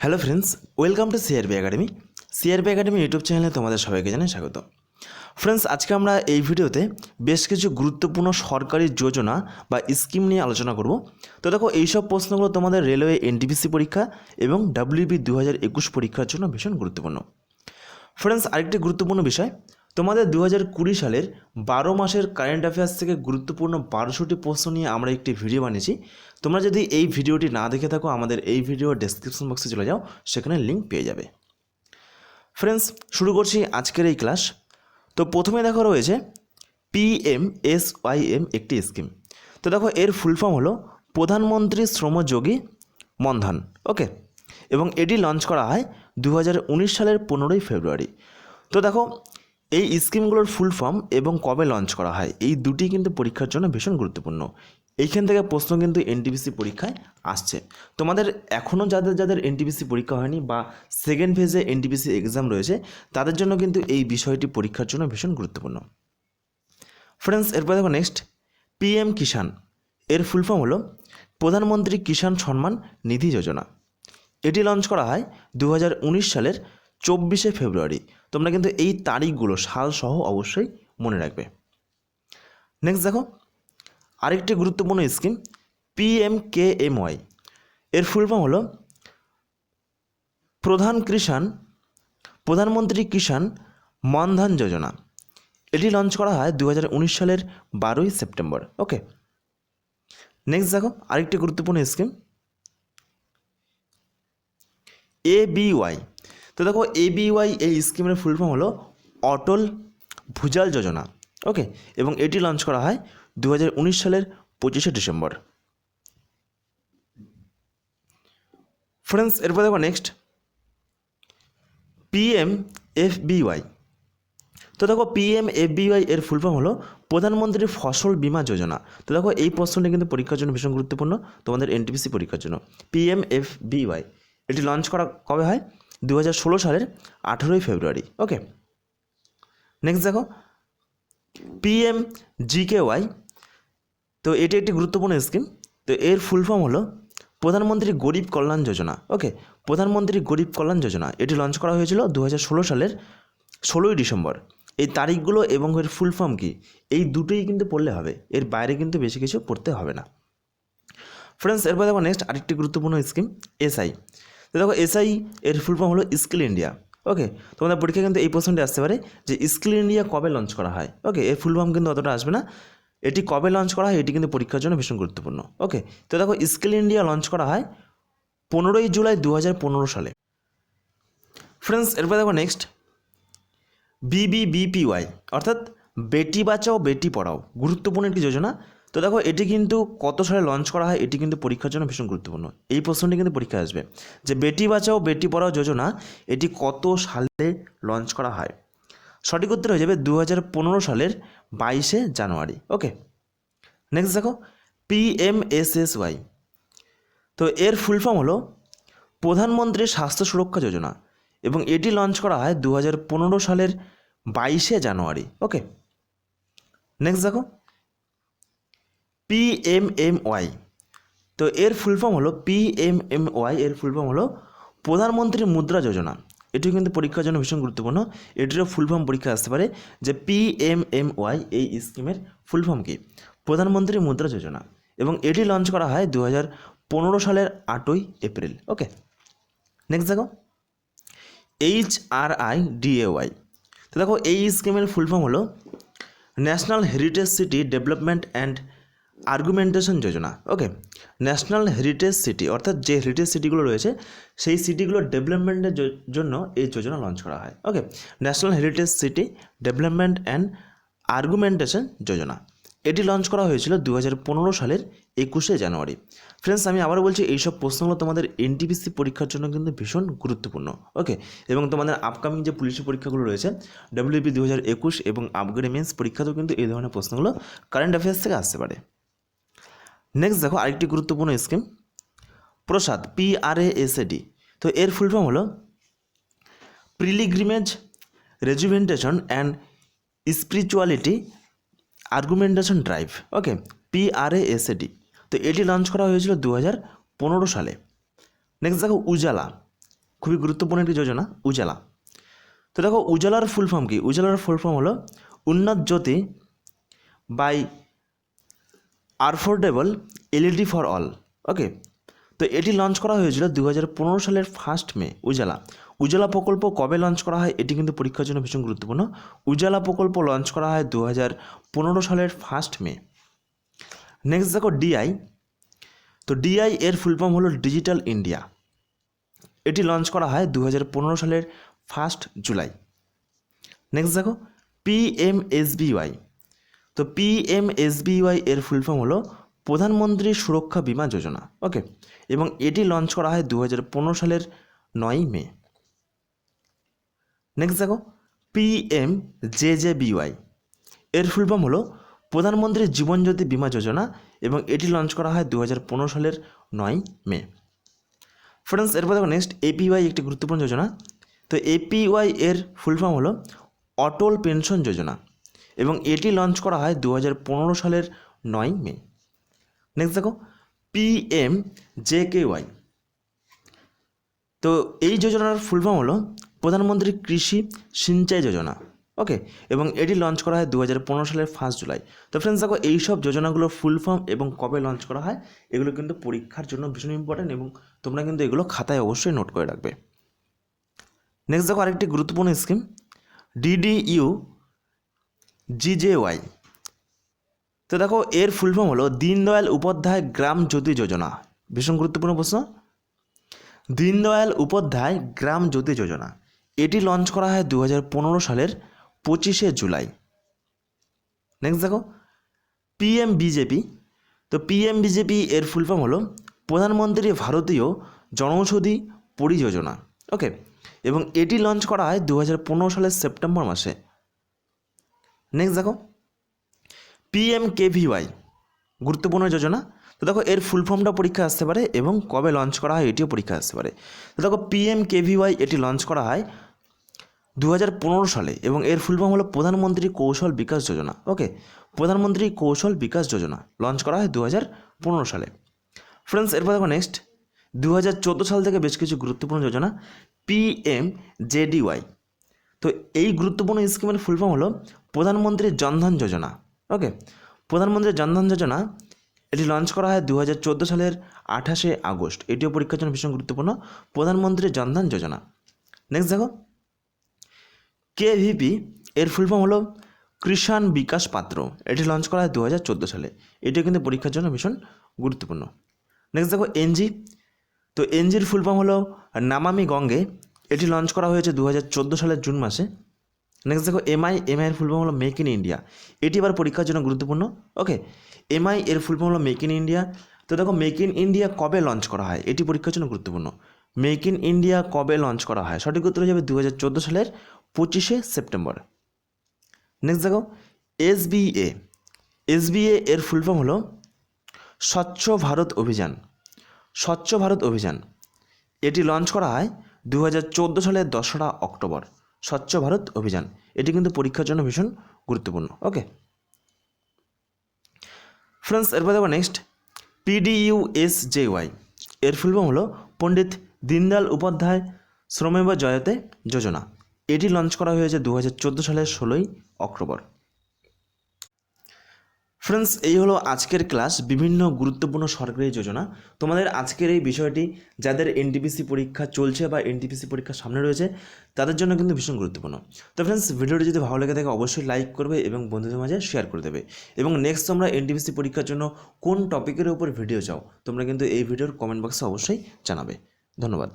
Hello friends welcome to CRB academy CRB academy YouTube চ্যানেলে তোমাদের সবাইকে জানাই স্বাগত। ফ্রেন্ডস আজকে আমরা এই ভিডিওতে বেশ কিছু গুরুত্বপূর্ণ সরকারি যোজনা বা স্কিম নিয়ে আলোচনা করব। তো দেখো, এইসব প্রশ্নগুলো তোমাদের রেলওয়ে এনটিপিসি পরীক্ষা এবং ডাব্লিউবি দু হাজার একুশ পরীক্ষার জন্য ভীষণ গুরুত্বপূর্ণ। ফ্রেন্ডস আরেকটি গুরুত্বপূর্ণ বিষয় তোমাদের দু হাজার কুড়ি সালের বারো মাসের কারেন্ট অ্যাফেয়ার্স থেকে গুরুত্বপূর্ণ বারোশোটি প্রশ্ন নিয়ে আমরা একটি ভিডিও বানিয়েছি। তোমরা যদি এই ভিডিওটি না দেখে থাকো, আমাদের এই ভিডিও ডেসক্রিপশন বক্সে চলে যাও, সেখানে লিঙ্ক পেয়ে যাবে। ফ্রেন্ডস শুরু করছি আজকের এই ক্লাস তো প্রথমে দেখো রয়েছে পিএমএসওয়াইএম একটি স্কিম তো দেখো, এর ফুল ফর্ম হলো প্রধানমন্ত্রী শ্রমযোগী মনধন, ওকে? এবং এটি লঞ্চ করা হয় দু হাজার উনিশ সালের পনেরোই ফেব্রুয়ারি। তো দেখো এই স্কিমগুলোর ফুল ফর্ম এবং কবে লঞ্চ করা হয়, এই দুটি কিন্তু পরীক্ষার জন্য ভীষণ গুরুত্বপূর্ণ। এইখান থেকে প্রশ্ন কিন্তু এনটিপিসি পরীক্ষায় আসছে। তোমাদের এখনও যাদের যাদের এনটিপিসি পরীক্ষা হয়নি বা সেকেন্ড ফেজে এনটিপিসি এক্সাম রয়েছে, তাদের জন্য কিন্তু এই বিষয়টি পরীক্ষার জন্য ভীষণ গুরুত্বপূর্ণ। ফ্রেন্ডস এরপর দেখো নেক্সট পিএম কিষাণ এর ফুল ফর্ম হলো, প্রধানমন্ত্রী কিষাণ সম্মান নিধি যোজনা। এটি লঞ্চ করা হয় দু হাজার উনিশ সালের চব্বিশে ফেব্রুয়ারি। তোমরা কিন্তু এই তারিখগুলো সাল সহ অবশ্যই মনে রাখবে। নেক্সট দেখো, আরেকটি গুরুত্বপূর্ণ scheme PM K M Y এর ফুল ফর্ম হলো, প্রধান কিষাণ, প্রধানমন্ত্রী কিষাণ মনধন যোজনা। এটি লঞ্চ করা হয় দু হাজার উনিশ সালের বারোই সেপ্টেম্বর। ওকে নেক্সট দেখো, আরেকটি গুরুত্বপূর্ণ স্কিম এ বিওয়াই তো দেখো এ বিওয়াই এই স্কিমের ফুল ফর্ম হলো অটল ভুজাল যোজনা ওকে এবং এটি লঞ্চ করা হয় দু হাজার উনিশ সালের পঁচিশে ডিসেম্বর। ফ্রেন্ডস এরপর দেখো নেক্সট পিএম এফ বিওয়াই তো দেখো পিএম এফ বিওয়াই এর ফুল ফর্ম হলো প্রধানমন্ত্রী ফসল বীমা যোজনা। তো দেখো এই প্রশ্নটি কিন্তু পরীক্ষার জন্য ভীষণ গুরুত্বপূর্ণ, তোমাদের এনটিপিসি পরীক্ষার জন্য। পিএম এফ বিওয়াই এটি লঞ্চ করা কবে হয়? দু হাজার ষোলো সালের আঠেরোই ফেব্রুয়ারি। ওকে নেক্সট দেখো পিএম জিকেওয়াই তো এটি একটি গুরুত্বপূর্ণ স্কিম তো এর ফুল ফর্ম হলো প্রধানমন্ত্রী গরিব কল্যাণ যোজনা। ওকে প্রধানমন্ত্রী গরিব কল্যাণ যোজনা, এটি লঞ্চ করা হয়েছিল দু হাজার ষোলো সালের ষোলোই ডিসেম্বর। এই তারিখগুলো এবং এর ফুল ফর্ম কী? এই দুটোই কিন্তু পড়লে হবে, এর বাইরে কিন্তু বেশি কিছু পড়তে হবে না। ফ্রেন্ডস এরপর দেখো নেক্সট আরেকটি গুরুত্বপূর্ণ স্কিম এসআই তো দেখো এসআই এর ফুল ফর্ম হলো স্কিল ইন্ডিয়া ওকে তোমাদের পরীক্ষা কিন্তু এই প্রশ্নটি আসতে পারে যে স্কিল ইন্ডিয়া কবে লঞ্চ করা হয় ওকে এর ফুল ফর্ম কিন্তু অতটা আসবে না। এটি কবে লঞ্চ করা হয়, এটি কিন্তু পরীক্ষার জন্য ভীষণ গুরুত্বপূর্ণ ওকে তো দেখো স্কিল ইন্ডিয়া লঞ্চ করা হয় পনেরোই জুলাই দু হাজার পনেরো সালে। ফ্রেন্ডস এরপর দেখো নেক্সট বিবিবিপিওয়াই অর্থাৎ বেটি বাঁচাও, বেটি পড়াও, গুরুত্বপূর্ণ একটি যোজনা। তো দেখো, এটি কিন্তু কত সালে লঞ্চ করা হয়, এটি কিন্তু পরীক্ষার জন্য ভীষণ গুরুত্বপূর্ণ। এই প্রশ্নটি কিন্তু পরীক্ষায় আসবে। যে বেটি বাঁচাও, বেটি পড়াও যোজনা, এটি কত সালে লঞ্চ করা হয়? সঠিক উত্তর হয়ে যাবে দু হাজার পনেরো সালের বাইশে জানুয়ারি। ওকে নেক্সট দেখো পিএমএসএসওয়াই তো এর ফুল ফর্ম হলো প্রধানমন্ত্রী স্বাস্থ্য সুরক্ষা যোজনা এবং এটি লঞ্চ করা হয় দু হাজার পনেরো সালের বাইশে জানুয়ারি। ওকে নেক্সট দেখো পিএমএমওয়াই তো এর ফুল ফর্ম হলো পিএমএমওয়াই এর ফুল ফর্ম হলো প্রধানমন্ত্রী মুদ্রা যোজনা। এটিও কিন্তু পরীক্ষার জন্য ভীষণ গুরুত্বপূর্ণ। এটিরও ফুল ফর্ম পরীক্ষা আসতে পারে যে পিএমএমওয়াই এই স্কিমের ফুল ফর্ম কি? প্রধানমন্ত্রী মুদ্রা যোজনা। এবং এটি লঞ্চ করা হয় দু পনেরো সালের আটই এপ্রিল। ওকে নেক্সট দেখো। H R I D A Y তো দেখো, এই স্কিমের ফুল ফর্ম হলো national heritage city development and argumentation Yojana okay national heritage city অর্থাৎ যে হেরিটেজ সিটিগুলো রয়েছে, সেই সিটিগুলোর ডেভেলপমেন্টের জন্য এই যোজনা লঞ্চ করা হয় okay national heritage city development and argumentation যোজনা, এটি লঞ্চ করা হয়েছিল দু হাজার পনেরো সালের একুশে জানুয়ারি। ফ্রেন্ডস আমি আবার বলছি, এইসব প্রশ্নগুলো তোমাদের এনটিপিসি পরীক্ষার জন্য কিন্তু ভীষণ গুরুত্বপূর্ণ ওকে এবং তোমাদের আপকামিং যে পুলিশি পরীক্ষাগুলো রয়েছে ডব্লিউপি দু এবং আপগ্রেড মেন্স পরীক্ষাতেও কিন্তু এই ধরনের প্রশ্নগুলো কারেন্ট অ্যাফেয়ার্স থেকে আসতে পারে। নেক্সট দেখো আরেকটি গুরুত্বপূর্ণ scheme Prasad P R A D তো এর ফুল ফর্ম হলো pilgrimage rejuvenation and spirituality augmentation drive okay P R A D তো এটি লঞ্চ করা হয়েছিল দু হাজার পনেরো সালে। নেক্সট দেখো উজালা। খুবই গুরুত্বপূর্ণ একটি যোজনা, উজালা। তো দেখো উজালার ফুল ফর্ম কি? উজালার ফুল ফর্ম হলো Unnat Jyoti by affordable LED for all okay তো এটি লঞ্চ করা হয়েছিল দু হাজার পনেরো সালের ফার্স্ট মে উজালা। উজালা প্রকল্প কবে লঞ্চ করা হয়, এটি কিন্তু পরীক্ষার জন্য ভীষণ গুরুত্বপূর্ণ। উজালা প্রকল্প লঞ্চ করা হয় দু হাজার পনেরো সালের ফার্স্ট মে নেক্সট দেখো ডিআই তো ডিআই এর ফুল ফর্ম হলো ডিজিটাল ইন্ডিয়া এটি লঞ্চ করা হয় দু হাজার পনেরো সালের ফার্স্ট জুলাই নেক্সট দেখো পিএমএসবিওয়াই তো পি এম এস পিএমএসবিওয়াই এর ফুল ফর্ম হলো প্রধানমন্ত্রী সুরক্ষা বিমা যোজনা। ওকে এবং এটি লঞ্চ করা হয় দু হাজার পনেরো সালের নয় মে। নেক্সট দেখো পিএম জেজেবিওয়াই এর ফুল ফর্ম হলো প্রধানমন্ত্রী জীবনজ্যোতি বিমা যোজনা এবং এটি লঞ্চ করা হয় দু হাজার পনেরো সালের নয় মে। ফ্রেন্ডস এরপর দেখো নেক্সট এপিওয়াই একটি গুরুত্বপূর্ণ যোজনা। তো এপিওয়াই এর ফুল ফর্ম হলো অটল পেনশন যোজনা। এবং এটি লঞ্চ করা হয় দু হাজার পনেরো সালের নয় মে। নেক্সট দেখো পিএম জে কে ওয়াই তো এই যোজনার ফুল ফর্ম হলো প্রধানমন্ত্রী কৃষি সিঞ্চাই যোজনা, ওকে? এবং এটি লঞ্চ করা হয় দু হাজার পনেরো সালের ফার্স্ট জুলাই তো ফ্রেন্ডস দেখো, এইসব যোজনাগুলো ফুল ফর্ম এবং কবে লঞ্চ করা হয়, এগুলো কিন্তু পরীক্ষার জন্য ভীষণ ইম্পর্ট্যান্ট এবং তোমরা কিন্তু এগুলো খাতায় অবশ্যই নোট করে রাখবে। নেক্সট দেখো, আরেকটি গুরুত্বপূর্ণ স্কিম ডিডিইউ জিজেওয়াই। তো দেখো, এর ফুল ফর্ম হলো দীনদয়াল উপাধ্যায় গ্রাম জ্যোতি যোজনা। ভীষণ গুরুত্বপূর্ণ প্রশ্ন। দীনদয়াল উপাধ্যায় গ্রাম জ্যোতি যোজনা। এটি লঞ্চ করা হয় দু হাজার পনেরো সালের পঁচিশে জুলাই। নেক্সট দেখো পিএম বিজেপি তো পিএম বিজেপি এর ফুল ফর্ম হলো প্রধানমন্ত্রী ভারতীয় জনৌষধি পরিযোজনা। ওকে এবং এটি লঞ্চ করা হয় দু হাজার পনেরো সালের সেপ্টেম্বর মাসে। নেক্সট দেখো। পিএম কেভিওয়াই গুরুত্বপূর্ণ যোজনা। তো দেখো, এর ফুল ফর্মটা পরীক্ষা আসতে পারে এবং কবে লঞ্চ করা হয় এটিও পরীক্ষা আসতে পারে। তো দেখো পিএম কেভিওয়াই এটি লঞ্চ করা হয় দু হাজার পনেরো সালে এবং এর ফুল ফর্ম হলো প্রধানমন্ত্রী কৌশল বিকাশ যোজনা। ওকে প্রধানমন্ত্রী কৌশল বিকাশ যোজনা লঞ্চ করা হয় দু হাজার পনেরো সালে। ফ্রেন্ডস এরপর দেখো নেক্সট দু হাজার চোদ্দ সাল থেকে বেশ কিছু গুরুত্বপূর্ণ যোজনা। পিএম জেডিওয়াই তো এই গুরুত্বপূর্ণ স্কিমের ফুল ফর্ম হলো প্রধানমন্ত্রী জনধন যোজনা। ওকে প্রধানমন্ত্রী জনধন যোজনা, এটি লঞ্চ করা হয় দু হাজার চোদ্দ সালের আঠাশে আগস্ট। এটিও পরীক্ষার জন্য ভীষণ গুরুত্বপূর্ণ। প্রধানমন্ত্রী জনধন যোজনা। নেক্সট দেখো। কেভিপি এর ফুল ফর্ম হলো কৃষাণ বিকাশ পাত্র। এটি লঞ্চ করা হয় দু হাজার চোদ্দ সালে। এটিও কিন্তু পরীক্ষার জন্য ভীষণ গুরুত্বপূর্ণ। নেক্সট দেখো এনজি তো এনজির ফুল ফর্ম হলো নামামি গঙ্গে। এটি লঞ্চ করা হয়েছে দু হাজার চোদ্দ সালের জুন মাসে। নেক্সট দেখো এমআই এমআই এর ফুল ফর্ম হলো মেক ইন ইন্ডিয়া এটি আবার পরীক্ষার জন্য গুরুত্বপূর্ণ। ওকে এমআই এর ফুল ফর্ম হলো মেক ইন ইন্ডিয়া তো দেখো মেক ইন ইন্ডিয়া কবে লঞ্চ করা হয়? এটি পরীক্ষার জন্য গুরুত্বপূর্ণ। মেক ইন ইন্ডিয়া কবে লঞ্চ করা হয়? সঠিক উত্তর হয়ে যাবে দু হাজার চোদ্দ সালের পঁচিশে সেপ্টেম্বর। নেক্সট দেখো এসবিএ এসবিএ এর ফুল ফর্ম হলো স্বচ্ছ ভারত অভিযান। স্বচ্ছ ভারত অভিযান। এটি লঞ্চ করা হয় দু হাজার চোদ্দ সালের দশরা অক্টোবর। স্বচ্ছ ভারত অভিযান। এটি কিন্তু পরীক্ষার জন্য ভীষণ গুরুত্বপূর্ণ। ওকে ফ্রেন্ডস এরপর দেখো next PDU S J Y এর ফুল ফর্ম হলো পণ্ডিত দীনদয়াল উপাধ্যায় শ্রমেব জয়তে যোজনা। এটি লঞ্চ করা হয়েছে দু হাজার চোদ্দ সালের ষোলোই অক্টোবর। ফ্রেন্ডস এই হলো আজকের ক্লাস বিভিন্ন গুরুত্বপূর্ণ সরকারি যোজনা। তোমাদের আজকের এই বিষয়টি, যাদের এনটিপিসি পরীক্ষা চলছে বা এনটিপিসি পরীক্ষা সামনে রয়েছে, তাদের জন্য কিন্তু ভীষণ গুরুত্বপূর্ণ। তো ফ্রেন্ডস ভিডিওটি যদি ভালো লেগে থাকে, অবশ্যই লাইক করবে এবং বন্ধুদের মাঝে শেয়ার করে দেবে। এবং নেক্সট তোমরা এনটিপিসি পরীক্ষার জন্য কোন টপিকের উপর ভিডিও চাও, তোমরা কিন্তু এই ভিডিওর কমেন্ট বক্সে অবশ্যই জানাবে। ধন্যবাদ।